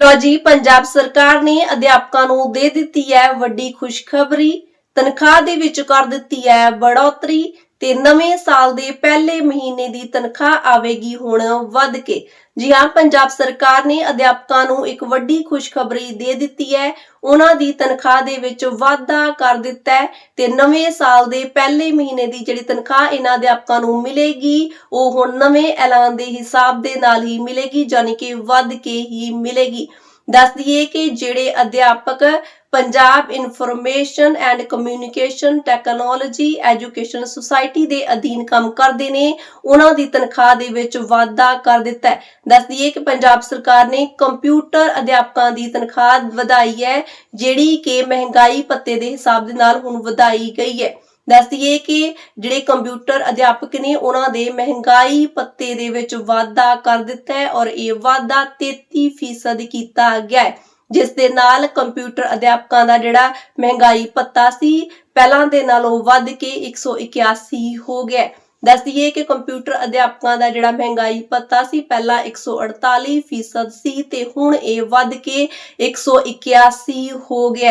ਲੋ ਜੀ, ਪੰਜਾਬ ਸਰਕਾਰ ਨੇ ਅਧਿਆਪਕਾਂ ਨੂੰ ਦੇ ਦਿੱਤੀ ਹੈ ਵੱਡੀ ਖੁਸ਼ਖਬਰੀ, ਤਨਖਾਹ ਦੇ ਵਿੱਚ ਕਰ ਦਿੱਤੀ ਹੈ ਬੜੋਤਰੀ ਤੇ ਨਵੇਂ ਸਾਲ ਦੇ ਪਹਿਲੇ ਮਹੀਨੇ ਦੀ ਤਨਖਾਹ ਆਵੇਗੀ ਹੁਣ ਵੱਧ ਕੇ। ਜੀ ਹਾਂ, ਪੰਜਾਬ ਸਰਕਾਰ ਨੇ ਅਧਿਆਪਕਾਂ ਨੂੰ ਇੱਕ ਵੱਡੀ ਖੁਸ਼ਖਬਰੀ ਦੇ ਦਿੱਤੀ ਹੈ। ਉਹਨਾਂ ਦੀ ਤਨਖਾਹ ਦੇ ਵਿੱਚ ਵਾਧਾ ਕਰ ਦਿੱਤਾ ਹੈ ਤੇ ਨਵੇਂ ਸਾਲ ਦੇ ਪਹਿਲੇ ਮਹੀਨੇ ਦੀ ਜਿਹੜੀ ਤਨਖਾਹ ਇਹਨਾਂ ਅਧਿਆਪਕਾਂ ਨੂੰ ਮਿਲੇਗੀ, ਉਹ ਹੁਣ ਨਵੇਂ ਐਲਾਨ ਦੇ ਹਿਸਾਬ ਦੇ ਨਾਲ ਹੀ ਮਿਲੇਗੀ ਯਾਨੀ ਕਿ ਵੱਧ ਕੇ ਹੀ ਮਿਲੇਗੀ। ਦੱਸ ਦਈਏ ਕਿ ਜਿਹੜੇ ਅਧਿਆਪਕ Punjab information and communication technology education society ਦੇ ਅਧੀਨ ਕੰਮ ਕਰਦੇ ਨੇ, ਉਹਨਾਂ ਦੀ ਤਨਖਾਹ ਦੇ ਵਿੱਚ ਵਾਧਾ ਕਰ ਦਿੱਤਾ ਹੈ। ਦੱਸ ਦਈਏ ਕਿ ਪੰਜਾਬ ਸਰਕਾਰ ਨੇ ਕੰਪਿਊਟਰ ਅਧਿਆਪਕਾਂ ਦੀ ਤਨਖਾਹ ਵਧਾਈ ਹੈ, ਜਿਹੜੀ ਕਿ ਮਹਿੰਗਾਈ ਪੱਤੇ ਦੇ ਹਿਸਾਬ ਦੇ ਨਾਲ ਹੁਣ ਵਧਾਈ ਗਈ ਹੈ। ਦੱਸ ਦਈਏ ਕਿ ਜਿਹੜੇ ਕੰਪਿਊਟਰ ਅਧਿਆਪਕ ਨੇ, ਉਹਨਾਂ ਦੇ ਮਹਿੰਗਾਈ ਭੱਤੇ ਦੇ ਵਿੱਚ ਵਾਧਾ ਕਰ ਦਿੱਤਾ ਹੈ ਔਰ ਇਹ ਵਾਧਾ 33% ਕੀਤਾ ਗਿਆ ਹੈ, ਜਿਸ ਦੇ ਨਾਲ ਕੰਪਿਊਟਰ ਅਧਿਆਪਕਾਂ ਦਾ ਜਿਹੜਾ ਮਹਿੰਗਾਈ ਭੱਤਾ ਸੀ, ਪਹਿਲਾਂ ਦੇ ਨਾਲੋਂ ਵੱਧ ਕੇ 181 ਹੋ ਗਿਆ ਹੈ। ਦੱਸ ਦਈਏ ਕਿ ਕੰਪਿਊਟਰ ਅਧਿਆਪਕਾਂ ਦਾ ਜਿਹੜਾ ਮਹਿੰਗਾਈ ਪੱਤਾ ਸੀ, ਪਹਿਲਾਂ 148% ਸੀ ਤੇ ਹੁਣ ਇਹ ਵੱਧ ਕੇ 181 ਹੋ ਗਿਆ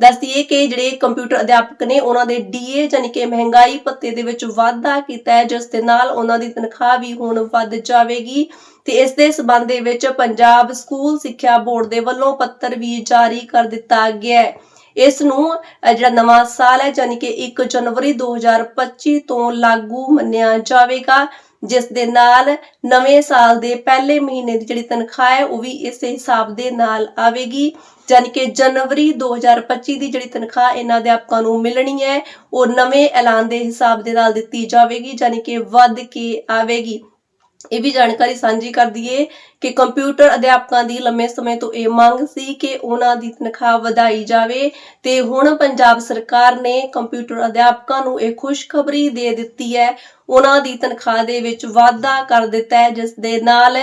ਦੱਸ ਦਈਏ ਕਿ ਜਿਹੜੇ ਕੰਪਿਊਟਰ ਅਧਿਆਪਕ ਨੇ ਉਹਨਾਂ ਦੇ ਡੀਏ ਯਾਨੀ ਕਿ ਮਹਿੰਗਾਈ ਭੱਤੇ ਦੇ ਵਿੱਚ ਵਾਧਾ ਕੀਤਾ ਹੈ, ਜਿਸ ਦੇ ਨਾਲ ਉਹਨਾਂ ਦੀ ਤਨਖਾਹ ਵੀ ਹੁਣ ਵੱਧ ਜਾਵੇਗੀ ਤੇ ਇਸ ਦੇ ਸਬੰਧ ਦੇ ਵਿੱਚ ਪੰਜਾਬ ਸਕੂਲ ਸਿੱਖਿਆ ਬੋਰਡ ਦੇ ਵੱਲੋਂ ਪੱਤਰ ਵੀ ਜਾਰੀ ਕਰ ਦਿੱਤਾ ਗਿਆ ਹੈ। ਇਸ ਨੂੰ ਜਿਹੜਾ ਨਵਾਂ ਸਾਲ ਹੈ ਯਾਨੀ ਕਿ 1 ਜਨਵਰੀ 2025 ਤੋਂ ਲਾਗੂ ਮੰਨਿਆ ਜਾਵੇਗਾ, ਜਿਸ ਦੇ ਨਾਲ ਨਵੇਂ ਸਾਲ ਦੇ ਪਹਿਲੇ ਮਹੀਨੇ ਦੀ ਜਿਹੜੀ ਤਨਖਾਹ ਹੈ, ਉਹ ਵੀ ਇਸੇ ਹਿਸਾਬ ਦੇ ਨਾਲ ਆਵੇਗੀ। ਯਾਨੀ ਕਿ ਜਨਵਰੀ 2025 ਦੀ ਜਿਹੜੀ ਤਨਖਾਹ ਇਹਨਾਂ ਅਧਿਆਪਕਾਂ ਨੂੰ ਮਿਲਣੀ ਹੈ, ਉਹ ਨਵੇਂ ਐਲਾਨ ਦੇ ਹਿਸਾਬ ਦੇ ਨਾਲ ਦਿੱਤੀ ਜਾਵੇਗੀ ਯਾਨੀ ਕਿ ਵੱਧ ਕੇ ਆਵੇਗੀ। ਇਹ ਵੀ ਜਾਣਕਾਰੀ ਸਾਂਝੀ ਕਰ ਦਈਏ ਕਿ ਕੰਪਿਊਟਰ ਅਧਿਆਪਕਾਂ ਦੀ ਲੰਮੇ ਸਮੇਂ ਤੋਂ ਇਹ ਮੰਗ ਸੀ ਕਿ ਉਹਨਾਂ ਦੀ ਤਨਖਾਹ ਵਧਾਈ ਜਾਵੇ ਤੇ ਹੁਣ ਪੰਜਾਬ ਸਰਕਾਰ ਨੇ ਕੰਪਿਊਟਰ ਅਧਿਆਪਕਾਂ ਨੂੰ ਇਹ ਖੁਸ਼ਖਬਰੀ ਦੇ ਦਿੱਤੀ ਹੈ। ਉਹਨਾਂ ਦੀ ਤਨਖਾਹ ਦੇ ਵਿੱਚ ਵਾਧਾ ਕਰ ਦਿੱਤਾ ਹੈ, ਜਿਸ ਦੇ ਨਾਲ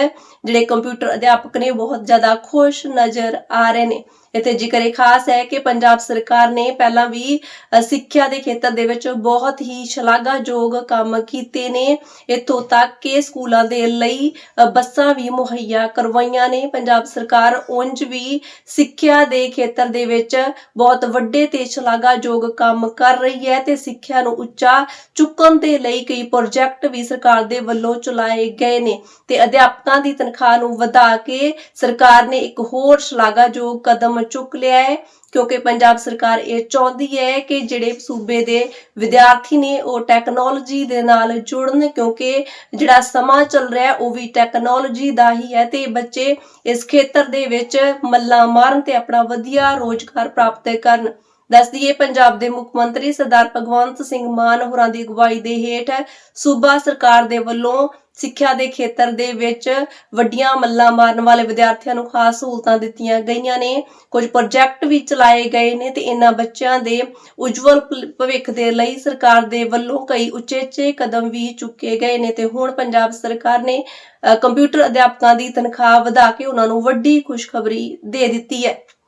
ਜਿਹੜੇ ਕੰਪਿਊਟਰ ਅਧਿਆਪਕ ਨੇ ਬਹੁਤ ਜ਼ਿਆਦਾ ਖੁਸ਼ ਨਜ਼ਰ ਆ ਰਹੇ ਨੇ। ਇੱਥੇ ਜ਼ਿਕਰ ਇਹ ਖਾਸ ਹੈ ਕਿ ਪੰਜਾਬ ਸਰਕਾਰ ਨੇ ਪਹਿਲਾਂ ਵੀ ਸਿੱਖਿਆ ਦੇ ਖੇਤਰ ਦੇ ਵਿੱਚ ਬਹੁਤ ਹੀ ਸ਼ਲਾਘਾਯੋਗ ਕੰਮ ਕੀਤੇ ਨੇ। ਇੱਥੋਂ ਤੱਕ ਕਿ ਸਕੂਲਾਂ ਦੇ ਲਈ ਬੱਸਾਂ ਵੀ ਮੁਹੱਈਆ ਕਰਵਾਈਆਂ ਨੇ। ਪੰਜਾਬ ਸਰਕਾਰ ਉਂਝ ਵੀ ਸਿੱਖਿਆ ਦੇ ਖੇਤਰ ਦੇ ਵਿੱਚ ਬਹੁਤ ਵੱਡੇ ਤੇ ਸ਼ਲਾਘਾਯੋਗ ਕੰਮ ਕਰ ਰਹੀ ਹੈ ਤੇ ਸਿੱਖਿਆ ਨੂੰ ਉੱਚਾ ਚੁੱਕਣ ਦੇ ਲਈ ਕਈ ਪ੍ਰੋਜੈਕਟ ਵੀ ਸਰਕਾਰ ਦੇ ਵੱਲੋਂ ਚਲਾਏ ਗਏ ਨੇ ਤੇ ਅਧਿਆਪਕਾਂ ਦੀ ਤਨਖਾਹ ਨੂੰ ਵਧਾ ਕੇ ਸਰਕਾਰ ਨੇ ਇੱਕ ਹੋਰ ਸ਼ਲਾਘਾਯੋਗ ਕਦਮ ਚੁੱਕ ਲਿਆ ਹੈ, ਕਿਉਂਕਿ ਪੰਜਾਬ ਸਰਕਾਰ ਇਹ ਚਾਹੁੰਦੀ ਹੈ ਕਿ ਜਿਹੜੇ ਸੂਬੇ ਦੇ ਵਿਦਿਆਰਥੀ ਨੇ ਉਹ ਟੈਕਨੋਲੋਜੀ ਦੇ ਨਾਲ ਜੁੜਨ, ਕਿਉਂਕਿ ਜਿਹੜਾ ਸਮਾਂ ਚੱਲ ਰਿਹਾ ਉਹ ਵੀ ਟੈਕਨੋਲੋਜੀ ਦਾ ਹੀ ਹੈ ਤੇ ਬੱਚੇ ਇਸ ਖੇਤਰ ਦੇ ਵਿੱਚ ਮੱਲਾ ਮਾਰਨ ਤੇ ਆਪਣਾ ਵਧੀਆ ਰੋਜ਼ਗਾਰ ਪ੍ਰਾਪਤ ਕਰਨ। ਦੱਸ ਦਈਏ, ਪੰਜਾਬ ਦੇ ਮੁੱਖ ਮੰਤਰੀ ਸਰਦਾਰ ਭਗਵੰਤ ਸਿੰਘ ਮਾਨ ਹੋਰਾਂ ਦੀ ਅਗਵਾਈ ਦੇ ਹੇਠ ਸੂਬਾ ਸਰਕਾਰ ਦੇ ਵੱਲੋਂ ਸਿੱਖਿਆ ਦੇ ਖੇਤਰ ਦੇ ਵਿੱਚ ਵੱਡੀਆਂ ਮੱਲਾਂ ਮਾਰਨ ਵਾਲੇ ਵਿਦਿਆਰਥੀਆਂ ਨੂੰ ਖਾਸ ਸਹੂਲਤਾਂ ਦਿੱਤੀਆਂ ਗਈਆਂ ਨੇ। ਕੁਝ ਪ੍ਰੋਜੈਕਟ ਵੀ ਚਲਾਏ ਗਏ ਨੇ ਤੇ ਇਹਨਾਂ ਬੱਚਿਆਂ ਦੇ ਉਜਵਲ ਭਵਿੱਖ ਦੇ ਲਈ ਸਰਕਾਰ ਦੇ ਵੱਲੋਂ ਕਈ ਉਚੇਚੇ ਕਦਮ ਵੀ ਚੁੱਕੇ ਗਏ ਨੇ ਤੇ ਹੁਣ ਪੰਜਾਬ ਸਰਕਾਰ ਨੇ ਕੰਪਿਊਟਰ ਅਧਿਆਪਕਾਂ ਦੀ ਤਨਖਾਹ ਵਧਾ ਕੇ ਉਹਨਾਂ ਨੂੰ ਵੱਡੀ ਖੁਸ਼ਖਬਰੀ ਦੇ ਦਿੱਤੀ ਹੈ।